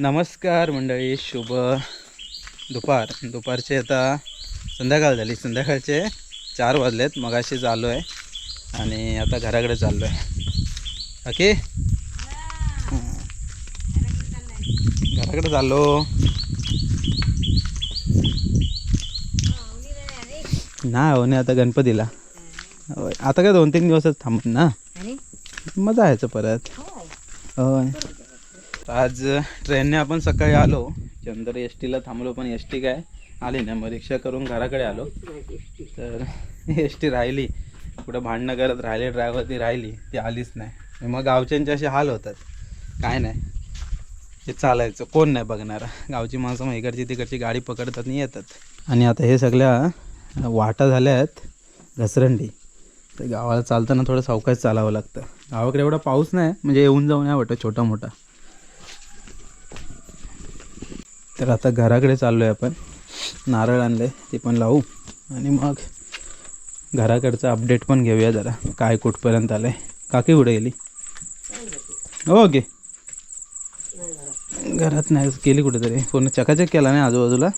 नमस्कार मंडळी शुभ दुपार. दुपारचे आता संध्याकाळ झाली. संध्याकाळचे चार वाजलेत. मगाशी चाललो आहे आणि आता घराकडे चाललो आहे ओके घराकडे चाललो. नाही हो नाही आता गणपतीला. होय. आता काय दोन तीन दिवसच थांबत ना? मजा यायचं परत. होय. आज ट्रेनने आपण सकाळी आलो. चंद्र एस टीला थांबलो पण एस टी काय आली नाही. मग रिक्षा करून घराकडे आलो. तर एस टी राहिली. कुठं भांडणं करत राहिले ड्रायव्हर ती राहिली. ती आलीच नाही. मग गावच्यांचे असे हाल होतात. काय नाही. ते चालायचं. कोण नाही बघणार. गावची माणसं मग इकडची तिकडची गाडी पकडतात आणि येतात. आणि आता हे सगळ्या वाटा झाल्या आहेत. घसरंडी. तर गावाला चालताना थोडं सावकाश चालावं लागतं. गावाकडे एवढा पाऊस नाही. म्हणजे येऊन जाऊन या वाटतं छोटा मोठा. तर आता घराकडे चाललो आहे आपण. नारळ आणले ते पण लावू. आणि मग घराकडचं अपडेट पण घेऊया जरा. काय कुठपर्यंत आलं आहे काकी कुठे गेली? हो, ओके. घरात नाही गेली कुठेतरी. पूर्ण चकाचक केला नाही आजूबाजूला.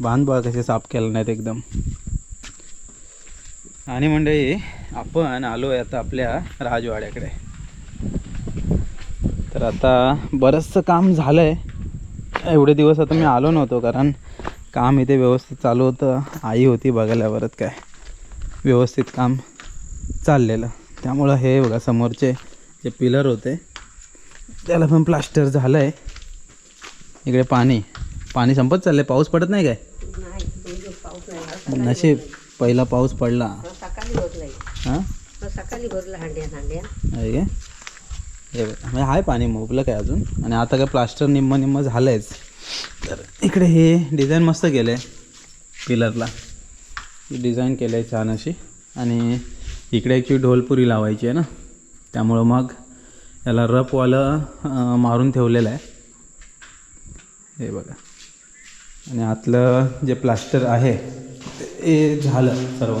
बांध बघा कसे साफ केलं नाहीत एकदम. आणि मंडळी आपण आलो आहे आता आपल्या राजवाड्याकडे. तर आता बरंचसं काम झालं आहे एवढे दिवस आता मी आलो नव्हतो कारण काम इथे व्यवस्थित चालू होतं. आई होती बघायला परत काय. व्यवस्थित काम चाललेलं. त्यामुळं हे बघा समोरचे जे पिलर होते त्याला पण प्लास्टर झालं आहे इकडे पाणी. पाणी संपत चाललं आहे पाऊस पडत नाही काय? नशीब पहिला पाऊस पडला. हां? सकाळी भरलं हांड्या हांड्या हे बघा म्हणजे आहे पाणी मोबलं काय अजून. आणि आता काय प्लास्टर निम्म निम्म झालं आहेच तर इकडे हे डिझाईन मस्त केलं आहे पिलरला. डिझाईन केलं आहे छान अशी. आणि इकडे ॲक्च्युली ढोलपुरी लावायची आहे ना. त्यामुळं मग याला रफवालं मारून ठेवलेलं आहे. हे बघा. आणि आतलं जे प्लास्टर आहे ते झालं सर्व.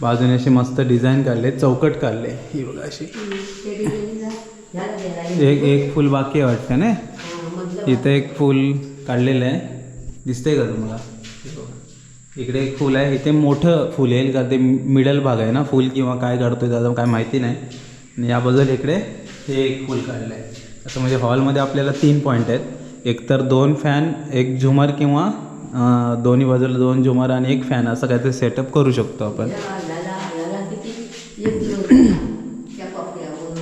बाजूने अशी मस्त डिझाईन काढले चौकट काढले. ही बघा अशी. एक एक फूल बाकी आहे वाटतं ना इथं एक फूल काढलेलं आहे. दिसतंय का तुम्हाला? इकडे एक फूल आहे. इथे मोठं फूल येईल का ते मिडल भाग आहे ना फूल किंवा काय काढतोय त्याचं काय माहिती नाही. आणि या बाजूला इकडे हे एक फूल काढलं आहे असं म्हणजे हॉलमध्ये आपल्याला तीन पॉईंट आहेत. एक तर दोन फॅन एक झुमर किंवा दोन्ही बाजूला दोन झुमर आणि एक फॅन असं काहीतरी सेटअप करू शकतो आपण.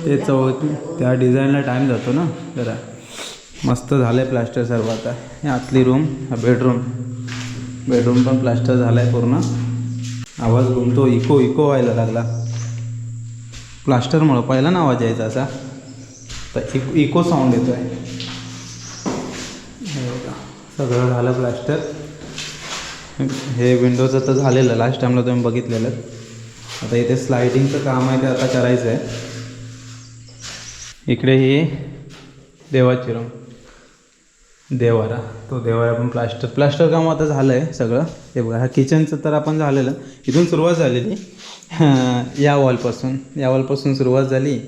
ते चौ त्या डिझाईनला टाईम जातो ना जरा. मस्त झालं आहे प्लास्टर सर्व आता. हे आतली रूम हा बेडरूम बेडरूम पण प्लास्टर झाला आहे पूर्ण. आवाज घुमतो इको इको व्हायला लागला. प्लास्टरमुळं पहिला ना आवाज यायचा असा. तर इको इको साऊंड येतो आहे हे सगळं झालं प्लास्टर हे विंडोचं तर झालेलं. लास्ट टाईमला तुम्ही बघितलेलं. आता इथे स्लायडिंगचं काम आहे ते आता करायचं आहे इकडे ही देवाची रूम देवारा. तो देवारा पण प्लास्टर प्लास्टर काम आता झालं आहे सगळं. हे बघा हा किचनचं तर आपण झालेलं. इथून सुरुवात झालेली. या वॉलपासून या वॉलपासून सुरुवात झाली.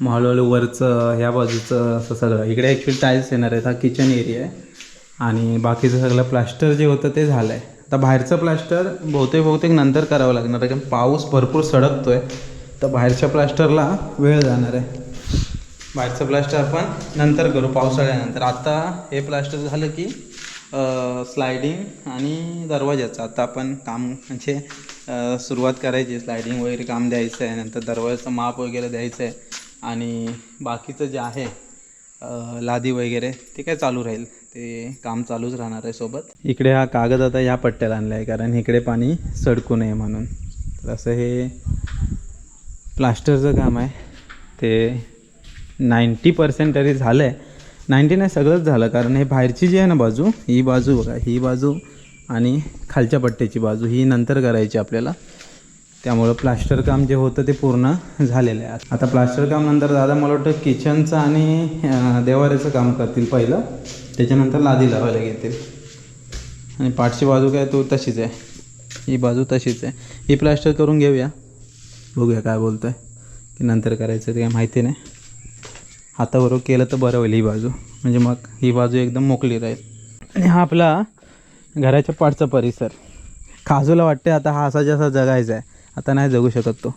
मग हळूहळू वरचं ह्या बाजूचं असं सगळं. इकडे ॲक्च्युली टाईल्स येणार आहेत. हा किचन एरिया आहे. आणि बाकीचं सगळं प्लास्टर जे होतं ते झालं आहे आता बाहेरचं प्लास्टर बहुतेक बहुतेक नंतर करावं लागणार आहे. कारण पाऊस भरपूर सडकतो आहे तर बाहेरच्या प्लास्टरला वेळ जाणार आहे. बाहेरचं प्लास्टर आपण नंतर करू पावसाळ्यानंतर. आता हे प्लास्टर झालं की स्लायडिंग आणि दरवाजाचं आता आपण काम म्हणजे सुरुवात करायची. स्लायडिंग वगैरे काम द्यायचं आहे नंतर दरवाजाचं माप वगैरे द्यायचं आहे आणि बाकीचं जे आहे लादी वगैरे ते काय चालू राहील. ते काम चालूच राहणार आहे सोबत. इकडे हा कागद आता या पट्ट्याला आणला आहे कारण इकडे पाणी सडकू नये म्हणून. तर असं हे प्लास्टरचं काम आहे. ते नाईंटी पर्सेंट तरी झालं आहे नाईंटी नाही सगळंच झालं. कारण हे बाहेरची जी आहे ना बाजू ही बाजू बघा ही बाजू आणि खालच्या पट्ट्याची बाजू ही नंतर करायची आपल्याला. त्यामुळं प्लास्टर काम जे होतं ते पूर्ण झालेलं आहे. आता प्लास्टर काम नंतर दादा मला वाटतं किचनचं आणि देवाऱ्याचं काम करतील पहिलं. त्याच्यानंतर लादी लावायला घेतील. आणि पाठची बाजू काय तो तशीच आहे. ही बाजू तशीच आहे. ही प्लास्टर करून घेऊया. बघूया काय बोलतो आहे की नंतर करायचं ते काय माहिती नाही. हाताबरोबर केलं तर बरं होईल ही बाजू. म्हणजे मग ही बाजू एकदम मोकळी राहील. आणि हा आपला घराच्या पाठचा परिसर. काजूला वाटते आता हा असा जसा जगायचा आहे. आता नाही जगू शकत तो.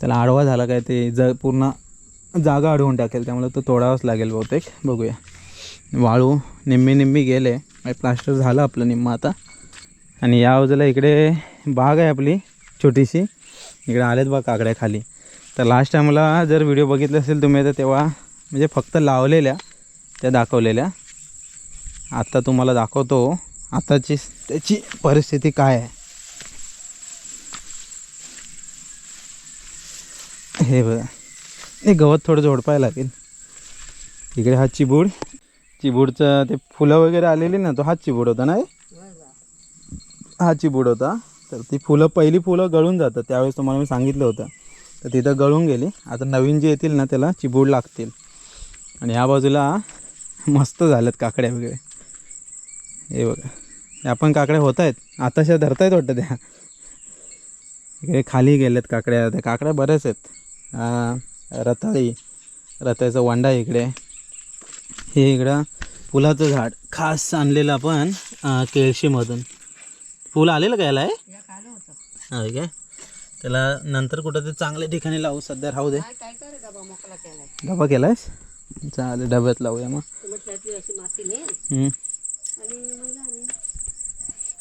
त्याला आडवा झाला काय ते ज पूर्ण जागा अडवून टाकेल. त्यामुळे तो तोडावाच लागेल बहुतेक. बघूया. वाळू निम्मी निम्मी गेले. प्लास्टर झालं आपलं निम्मं आता. आणि या बाजूला इकडे बाग आहे आपली. छोटीशी. इकडे आलेत बघ काकड्या खाली. तर लास्ट टाईमला जर व्हिडिओ बघितले असेल तुम्ही तर तेव्हा म्हणजे फक्त लावलेल्या त्या दाखवलेल्या. आत्ता तुम्हाला दाखवतो आताची त्याची परिस्थिती काय आहे. हे बघा. गवत थोडं झोडपायला लागेल. इकडे हा चिबूड. चिबूडचं ते फुलं वगैरे आलेली ना तो हाच चिबूड होता ना? हा चिबूड होता. तर ती फुलं पहिली फुलं गळून जातात त्यावेळेस तुम्हाला मी सांगितलं होतं. तर तिथं गळून गेली. आता नवीन जे येतील ना त्याला चिबूड लागतील. आणि या बाजूला मस्त झाल्यात काकड्या वगैरे. हे बघा. या पण काकड्या होत आहेत. आताशा धरतायत वाटतं त्या. इकडे खाली गेल्यात काकड्या. त्या काकड्या बऱ्याच आहेत. रताळी रताळीचा वांडा इकडे. हे इकडं फुलाचं झाड. खास आणलेलं आपण केळशीमधून. फुल आलेलं काय याला आहे होय काय? त्याला नंतर कुठं ते चांगल्या ठिकाणी लावू सध्या राहू दे. डबा केलायस? चालेल डब्यात लावूया मग.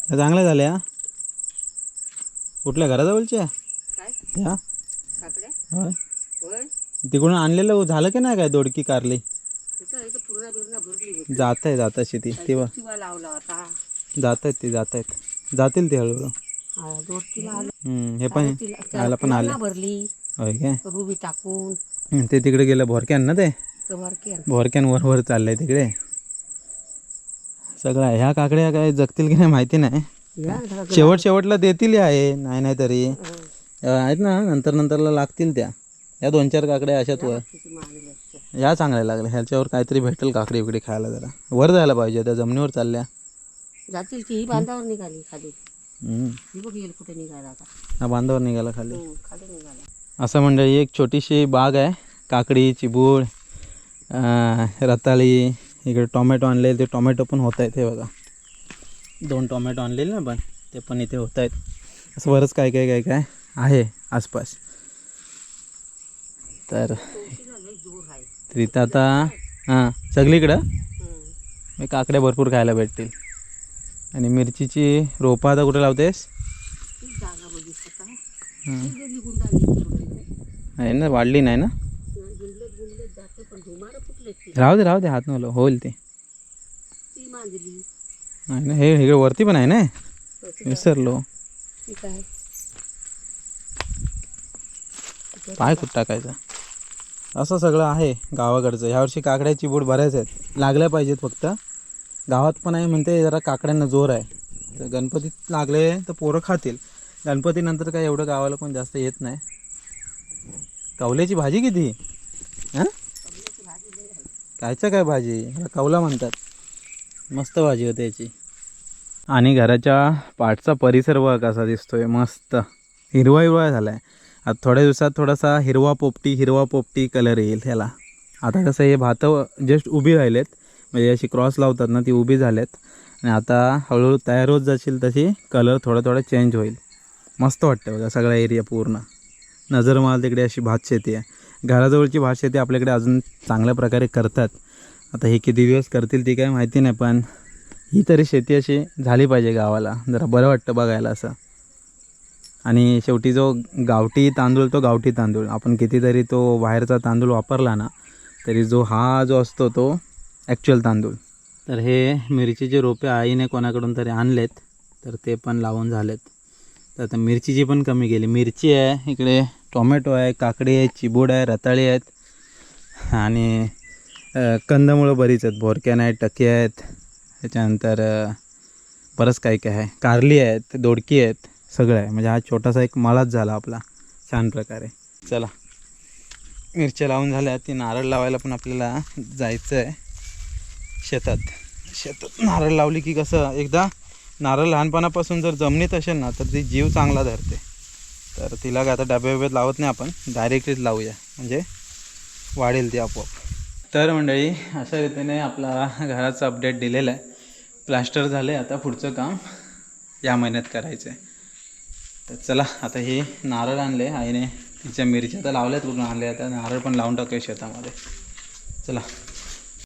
चांगल्या झाल्या. कुठल्या? घराजवळच्या? या होय? तिकडून आणलेलं झालं की नाही काय दोडकी कारली? जात आहे जात अशी ती तेव्हा. जात आहेत ती जात आहेत जातील ते हळूहळू. हा, दोडकीला आलं. हम्म, हे पण तिला- पण आले. भरली. होय काय? रुबी टाकून. हम्म, ते तिकडे गेलं भोरक्यान ना ते? भोरक्यान. वर वर चाललंय तिकडे. सगळं आहे. ह्या काकड्या काय जगतील की नाही माहिती नाही. या ढग शेवट शेवटला देतील आहे नाही नाही तरी. हं. अं, आहेत ना नंतर नंतरला लागतील त्या. या दोन चार काकड्या अशात वर. या चांगल्या लागल्या. ह्याच्यावर काहीतरी भेटेल काकडी बिकडी खायला जरा. वर जायला पाहिजे त्या जमिनीवर चालल्या. जातील ती ही बांधावर निघाली खाली. ही बघ येईल कुठे निघाला आता. हा बांधावर निघाला खाली. खाली निघाला. असं मंडळी एक छोटीशी बाग आहे. काकडी चिबूड अं, रताळी इकडे टोमॅटो आणले ते टोमॅटो पण होत आहेत हे बघा. दोन टोमॅटो आणलेले ना पण ते पण इथे होत आहेत. असं बरंच काय काय काय काय आहे आसपास. तर इथं आता हां सगळीकडं. मी काकड्या भरपूर खायला भेटतील. आणि मिरचीची रोपं आता कुठे लावतेस? आहे ना वाढली नाही ना? राहू दे राहू दे हात नवलं होईल ते. नाही ना हे इकडे वरती पण आहे ना? विसरलो. पाय कुठं टाकायचा? असं सगळं आहे गावाकडचं. ह्यावर्षी काकड्याची बूड बऱ्याच आहेत. लागल्या पाहिजेत फक्त. गावात पण आहे म्हणते जरा काकड्यांना जोर आहे. तर गणपतीत लागले तर पोरं खातील. गणपतीनंतर काय एवढं गावाला पण जास्त येत नाही. कवल्याची भाजी किती? हां? कायचं काय भाजी? ह्याला कवला म्हणतात. मस्त भाजी होती याची. आणि घराच्या पाठचा परिसर बघ कसा दिसतोय मस्त. हिरवा हिरवा झाला आहे आता थोड्या दिवसात थोडासा हिरवा पोपटी हिरवा पोपटी कलर येईल ह्याला. आता कसं हे भातं जस्ट उभी राहिलेत. म्हणजे अशी क्रॉस लावतात ना ती उभी झाल्यात आणि आता हळूहळू तयार होत जाशील तशी कलर थोडा थोडा चेंज होईल. मस्त वाटतं बघा सगळा एरिया पूर्ण. नजर मला तिकडे अशी भात शेती आहे. घराजवळची भात शेती आपल्याकडे अजून चांगल्या प्रकारे करतात. आता हे किती दिवस करतील ती काय माहिती नाही पण ही तरी शेती अशी झाली पाहिजे गावाला. जरा बरं वाटतं बघायला असं. आणि शेवटी जो गावठी तांदूळ तो गावठी तांदूळ. आपण कितीतरी तो बाहेरचा तांदूळ वापरला ना तरी जो हा जो असतो तो ॲक्च्युअल तांदूळ. तर हे मिरचीचे रोपे आईने कोणाकडून तरी आणलेत तर ते पण लावून झालेत. तर आता मिरचीची पण कमी गेली मिरची आहे इकडे टोमॅटो आहे काकडी आहे चिबूड आहे रताळी आहेत आणि कंदमुळं बरीच आहेत भोरक्यान आहेत टके आहेत त्याच्यानंतर बरंच काही काय आहे कारली आहेत दोडकी आहेत सगळं आहे. म्हणजे हा छोटासा एक मळाच झाला आपला छान प्रकारे. चला. मिरच्या लावून झाल्या ती नारळ लावायला पण आपल्याला जायचं आहे. शेतात. शेतात नारळ लावली की कसं एकदा नारळ लहानपणापासून जर जमिनीत असेल ना तर ती जीव चांगला धरते. तर तिला काय आता डब्या बिब्यात लावत नाही आपण डायरेक्टलीच लावूया. म्हणजे वाढेल ती आपोआप. तर मंडळी अशा रीतीने आपला घराचं अपडेट दिलेलं आहे. प्लास्टर झालं आहे आता पुढचं काम या महिन्यात करायचं आहे तर चला आता हे नारळ आणले आईने तिच्या मिरच्या तर लावल्यात पूर्ण आणले? आता नारळ पण लावून टाकूया शेतामध्ये. चला.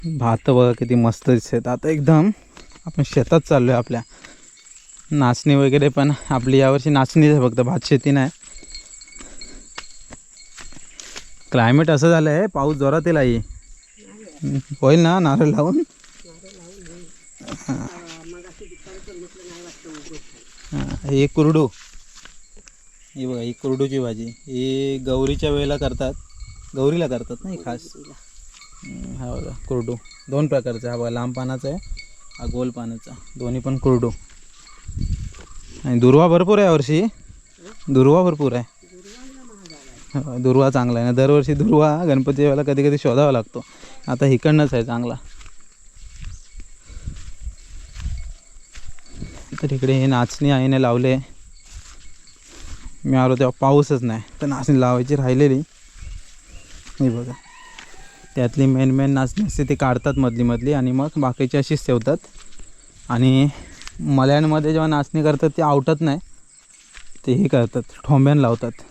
भात बघा किती मस्त दिसत आता एकदम आपण शेतात चाललो आहे आपल्या. नाचणी वगैरे पण आपली यावर्षी नाचणीच आहे फक्त भात शेती नाही. क्लायमेट असं झालं आहे पाऊस जोरात येईल आई. होईल ना नारळ लावून? हे कुरडू. ही बघा ही कुरडूची भाजी. ही गौरीच्या वेळेला करतात. गौरीला करतात ना ही खास. हा बघा कुरडू. दोन प्रकारचा. हा बघा लांब पानाचा आहे हा गोल पानाचा. दोन्ही पण कुरडू. आणि दुर्वा भरपूर आहे यावर्षी दुर्वा भरपूर आहे. हो, दुर्वा चांगला आहे. ना दरवर्षी दुर्वा गणपती वेळेला कधी कधी शोधावा लागतो. आता इकडनंच आहे चांगला. तर इकडे हे नाचणी आईने लावले. मी आलो तेव्हा पाऊसच नाही. तर नाचणी लावायची राहिलेली. हे बघा. त्यातली मेन मेन नाचणी असते ती काढतात मधली मधली आणि मग बाकीची अशीच ठेवतात. आणि मल्यांमध्ये जेव्हा नाचणी करतात ते आवटत नाही ते हे करतात. ठोंब्यान लावतात.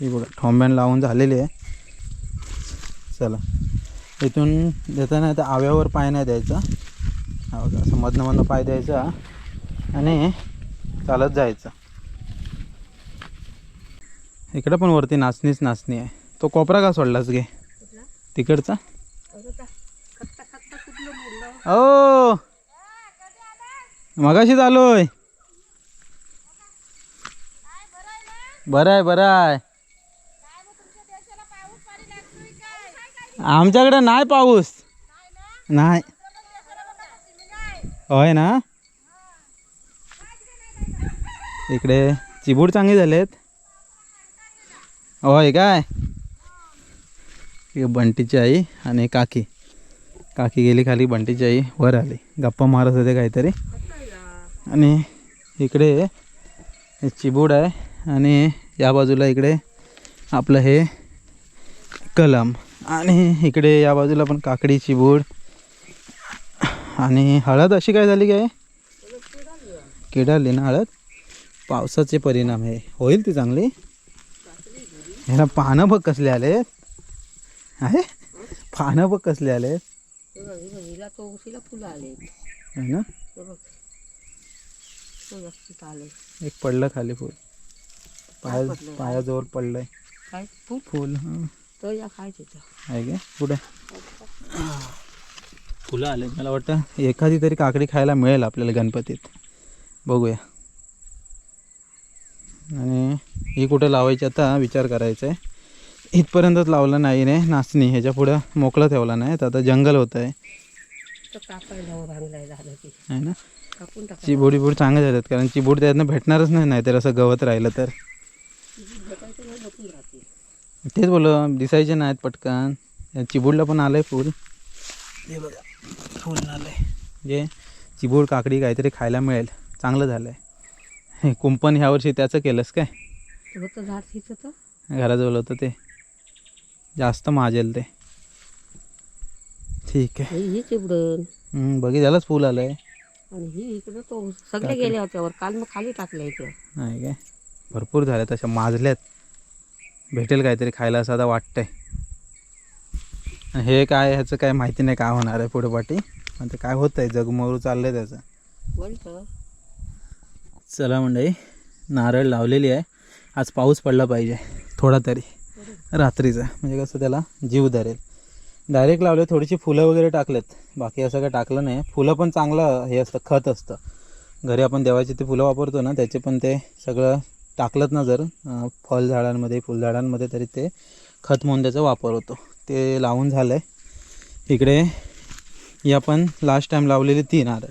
हे बघा ठोंब्यान लावून झालेली आहे. चला. इथून देताना तर आव्यावर पाय नाही द्यायचा. असं मधनं मधनं पाय द्यायचा आणि चालत जायचं. इकडं पण वरती नाचणीच नाचणी आहे. तो कोपरा का सोडलाच घे तिकडचा? ओ मगाशीच आलोय. बरं आहे बरं आहे आमच्याकडे नाही पाऊस. नाही. होय ना? इकडे चिबूड चांगली झालेत. होय काय? बंटीची आई आणि काकी. काकी गेली खाली बंटीची आई वर आली. गप्पा मारत होते काहीतरी. आणि इकडे हे चिबूड आहे आणि या बाजूला इकडे आपलं हे कलम आणि इकडे या बाजूला पण काकडी चिबूड आणि हळद अशी काय झाली काय? किडाली ना हळद? पावसाचे परिणाम हे. होईल ती चांगली? ह्याला पानं बघ कसले आले आहे? पानं बघ कसले आले. बघ, बघ, हिला तो उशीला फुलं आले. ना? बघ तो व्यवस्थित आले. एक पडलं खाली फूल. पाया पडलं? पायाजवळ पडलंय. काय? फुल? फूल तर या काय तिथं आहे काय कुठे? फुलं आले मला वाटतं. एखादी तरी काकडी खायला मिळेल आपल्याला गणपतीत. बघूया. आणि ही कुठं लावायची आता? विचार करायचा आहे इथपर्यंतच लावलं नाही ने नाचणी. ह्याच्या पुढं मोकळं ठेवला नाही. तर आता जंगल होतं आहे तर है ना चिबूड इबूड चांगले झालेत कारण चिबूड त्यातनं भेटणारच नाही नाहीतर असं गवत राहिलं तर. नाही तेच बोल दिसायचे नाहीत पटकन. या चिबूडला पण आलंय फूल. हे बघा फूल आलंय. जे चिबूड काकडी काहीतरी खायला मिळेल. चांगलं झालं आहे हे कुंपण ह्या वर्षी त्याचं केलंस काय? झाड तर. घराजवळ होतं ते. जास्त माजेल ते. ठीक आहे. ही ही हम्म, बघी झालंच फूल आलं आहे आणि ही इकडं तो सगळे गेले होत्यावर काल मग खाली टाकले इथं नाही काय? भरपूर झाल्या तशा माजल्यात भेटेल काहीतरी खायला असं आता वाटतंय. आणि हे काय ह्याचं काय माहिती नाही काय होणार आहे पुढे पाठी. पण ते काय होतं आहे जगमरू चाललं आहे त्याचं चला मंडळी नारळ लावलेली आहे. आज पाऊस पडला पाहिजे थोडा तरी. रात्रीचा. म्हणजे कसं त्याला जीव धरेल. डायरेक्ट लावले थोडीशी फुलं वगैरे टाकलेत. बाकी असं काय टाकलं नाही. फुलं पण चांगलं हे असतं खत असतं. घरी आपण देवाची ते फुलं वापरतो ना त्याचे पण ते सगळं टाकलंत ना जर फळ फळझाडांमध्ये फुलझाडांमध्ये तरी ते खत म्हणून त्याचा वापर होतो. ते लावून झालं आहे इकडे ही आपण लास्ट टाईम लावलेली ती नारळ.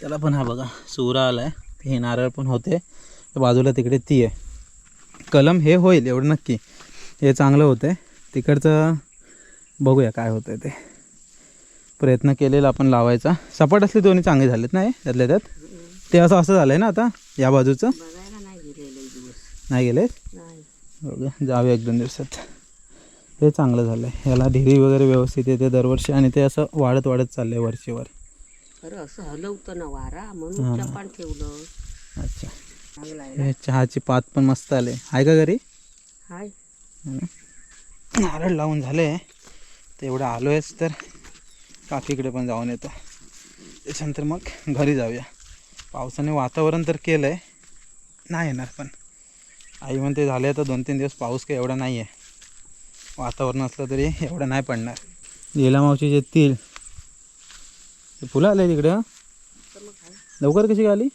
त्याला पण हा बघा सुरा आला आहे हे नारळ पण होते. बाजूला तिकडे ती आहे. कलम हे होईल एवढं नक्की. हे चांगलं होतं आहे तिकडचं बघूया काय होतं ते. प्रयत्न केलेला आपण लावायचा. सपाट असले दोन्ही चांगले झालेत नाही त्यातल्या त्यात? ते असं असं झालं आहे ना आता या बाजूचं? नाही गेले? बघूया जाऊया एक दोन दिवसात. हे चांगलं झालं आहे याला ढिरी वगैरे व्यवस्थित येते दरवर्षी आणि ते असं वाढत वाढत चाललं आहे वरचीवर असं हलवतं ना वारा म्हणून जपान ठेवलं. अच्छा. हे चहाची पात पण मस्त आले. आहे का घरी? हाय. नारळ लावून झाले तर एवढं आलो आहेच तर काकीकडे पण जाऊन येतो. त्याच्यानंतर मग घरी जाऊया. पावसाने वातावरण तर केलं आहे नाही येणार पण. आई म्हणते झाले तर दोन तीन दिवस पाऊस काही एवढा नाही आहे वातावरण असलं तरी एवढं नाही पडणार. लीला मावशी येतील ते फुलं आले तिकडं लवकर कशी आली?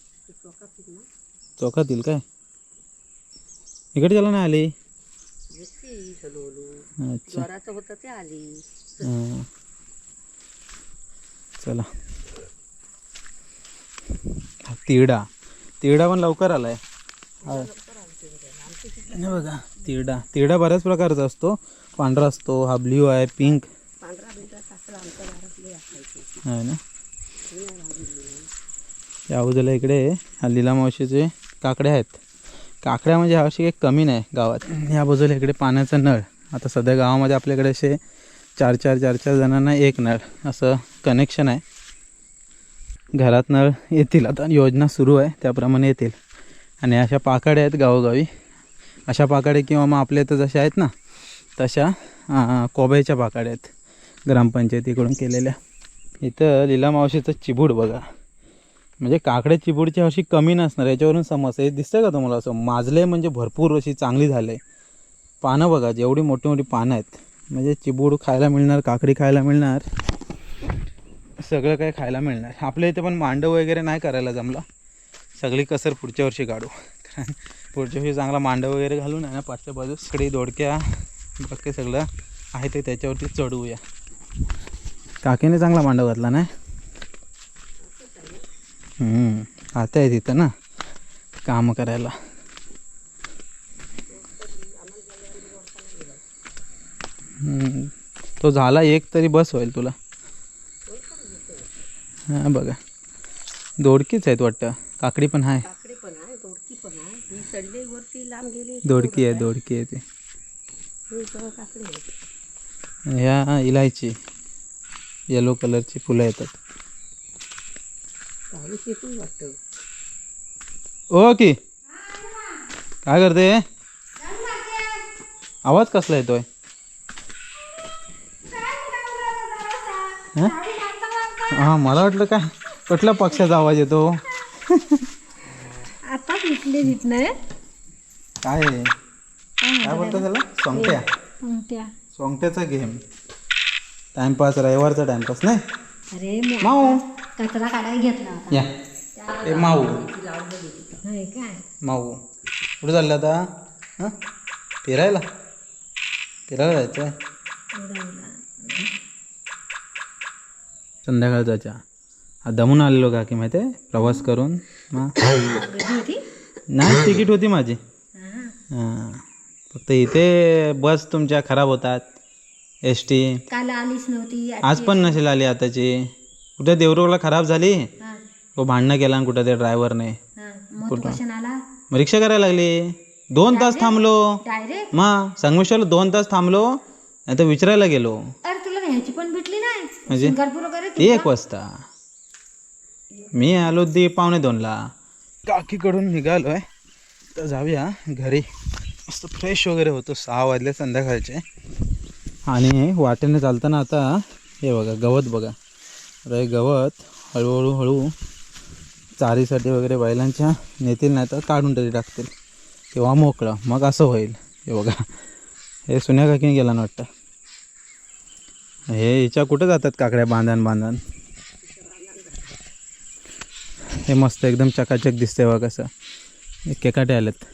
चौकातील काय? इकडे त्याला नाही आली. अच्छा. ज्वराचं होतं ते आली. हां. चला. हा, तिरडा तिरडा पण लवकर आलाय. हा. हे बघा तिरडा तिरडा बऱ्याच प्रकारचा असतो. पांढरा असतो हा ब्ल्यू आहे पिंक. पांढरा बिंढरा आमच्या असायचे. आहे ना. या इकडे हा लीला मावशीचे काकड्या आहेत. काकड्या म्हणजे ह्यावर्षी काही कमी नाही गावात. या बाजूला इकडे पाण्याचा नळ. आता सध्या गावामध्ये आपल्याकडे असे चार चार चार चार जणांना एक नळ असं कनेक्शन आहे. घरात नळ येतील. आता योजना सुरू आहे त्याप्रमाणे येतील. आणि अशा पाकाड्या आहेत गावोगावी. अशा पाकाड्या किंवा मग आपल्या इथं जशा आहेत ना तशा कोब्याच्या पाकाड्या आहेत. ग्रामपंचायतीकडून केलेल्या. इथं लीला मावशीचं चिबूड बघा. म्हणजे काकडे चिबूडची अशी कमी नसणार याच्यावरून समजतं हे दिसतंय का तुम्हाला असं? माजले म्हणजे भरपूर अशी चांगली झाले. पानं बघा जेवढी मोठी मोठी पानं आहेत. म्हणजे चिबूड खायला मिळणार काकडी खायला मिळणार. सगळं काही खायला मिळणार. आपल्या इथे पण मांडव वगैरे नाही करायला जमला. सगळी कसर पुढच्या वर्षी काढू. कारण पुढच्या वर्षी चांगला मांडव वगैरे घालून आहे ना पाठच्या बाजूस सगळी दोडक्या बाकी सगळं आहे ते त्याच्यावरती चढवूया काकीने चांगला मांडव घातला नाही? आता आहे तिथं ना काम करायला. तो झाला एक तरी बस होईल तुला. हां बघा. दोडकीच आहेत वाटतं. काकडी पण आहे दोडकी आहे ही दोडकी आहे ते. ह्या इलायची येलो कलरची फुलं येतात. वाटतं ओ की? काय करते? आवाज कसला येतोय? हं? हा मला वाटलं काय? कुठल्या पक्षाचा आवाज येतो? आता काय? आहे? काय बोलतो त्याला? सोंगट्या. सोंगट्याचा गेम टाइमपास रविवारचा टाइमपास नाही? अरे मी माऊ. कचरा काढायला घेतला या. ए माऊ होय काय माऊ कुठे चाललं आता? हां? फिरायला? फिरायला जायचं आहे संध्याकाळचा चहा हा दमून आलेलो का की माहिती आहे प्रवास करून नाही तिकीट होती माझी. हां. फक्त इथे बस तुमच्या खराब होतात. S T. काल आलीच नव्हती. आज पण नसेल आली आताची. कुठे देवरुखला खराब झाली? तो भांडणं केला आणि कुठं त्या ड्रायव्हरने. मग कशाने आला? मग रिक्षा करायला लागली. दोन तास थांबलो. डायरेक्ट मग संगमेश्वरला दोन तास थांबलो. नाही तर विचारायला गेलो. अरे तुला ह्याची पण भेटली नाही? म्हणजे? सिंगापूर वगैरे ते एक वाजता. मी आलो दी पावणे दोनला. काकीकडून निघालो आहे तर जाऊया घरी. मस्त फ्रेश वगैरे होतो. सहा वाजले संध्याकाळचे. आणि वाटेने चालताना आता हे बघा गवत बघा. रे गवत हळूहळू हळू चारीसाठी वगैरे बैलांच्या नेतील नाही तर काढून तरी टाकतील. किंवा मोकळं. मग असं होईल. हे बघा. हे सुन्या काकीने गेला ना वाटतं. हे हिच्या कुठं जातात काकड्या बांधण बांधण? हे मस्त एकदम चकाचक दिसते बघा कसं. हे केकाटे आलेत.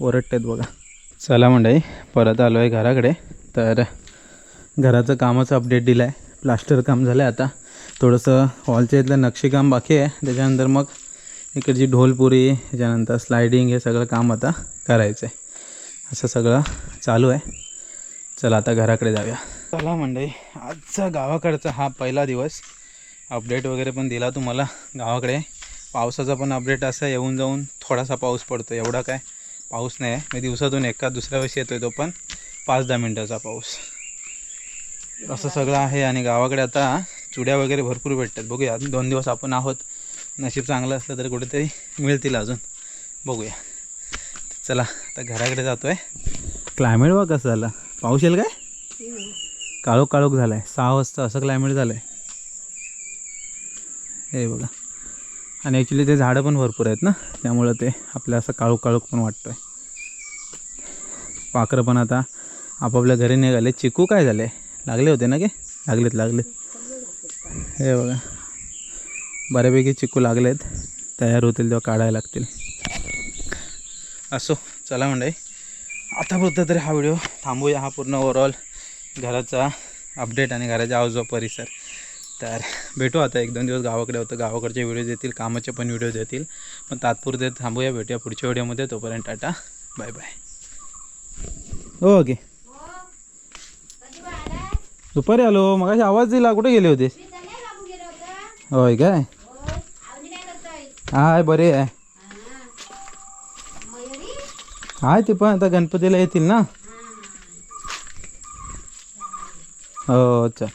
ओरडतेत बघा. चला मंडळी परत आलो आहे घराकडे. तर घराचं कामाचं अपडेट दिलं आहे प्लास्टर काम झालं आहे आता. थोडंसं हॉलच्या इथलं नक्षीकाम बाकी आहे. त्याच्यानंतर मग इकडची ढोलपुरी त्याच्यानंतर स्लायडिंग हे सगळं काम आता करायचं आहे. असं सगळं चालू आहे. चला आता घराकडे जाऊया. चला मंडळी आजचा गावाकडचा हा पहिला दिवस. अपडेट वगैरे पण दिला तुम्हाला गावाकडे. पावसाचा पण अपडेट असा येऊन जाऊन थोडासा पाऊस पडतो. एवढा काय पाऊस नाही आहे. मी दिवसातून एका दुसऱ्या वेळेस येतो तो पण पाच दहा मिनटाचा पाऊस. असं सगळं आहे आणि गावाकडे आता चुड्या वगैरे भरपूर भेटतात. बघूया दोन दिवस आपण आहोत. नशीब चांगलं असलं तर कुठेतरी मिळतील अजून. बघूया. चला आता घराकडे जातोय. क्लायमेट बघ कसं झालं. पाऊस येईल काय? काळोख काळोख झाला आहे सहा वाजता असं क्लायमेट झालं आहे हे बघा. आणि ॲक्च्युली ते झाडं पण भरपूर आहेत ना? त्यामुळं ते आपल्या असं काळोख काळोख पण वाटतोय. पाखरं पण आता आपापल्या घरी निघाले. चिकू काय झाले? लागले होते ना की लागलेत लागलेत. हे बघा. बऱ्यापैकी चिकू आहेत तयार होतील तेव्हा काढायला लागतील. असो चला मंडळी. आतापुरता तरी हा व्हिडिओ थांबूया हा पूर्ण ओव्हरऑल घराचा अपडेट आणि घराच्या आवाज परिसर. तर भेटू आता. एक दोन दिवस गावाकडे होतं. गावाकडचे व्हिडिओज येतील कामाचे पण व्हिडिओज येतील पण तात्पुरते थांबूया भेटूया पुढच्या व्हिडिओमध्ये. तोपर्यंत टाटा. बाय बाय हो, ओके. दुपारी आलो. मग आवाज दिला. कुठे गेले होते? होय काय? हाय बरे आहे. हाय ते पण आता गणपतीला येतील ना? हो अच्छा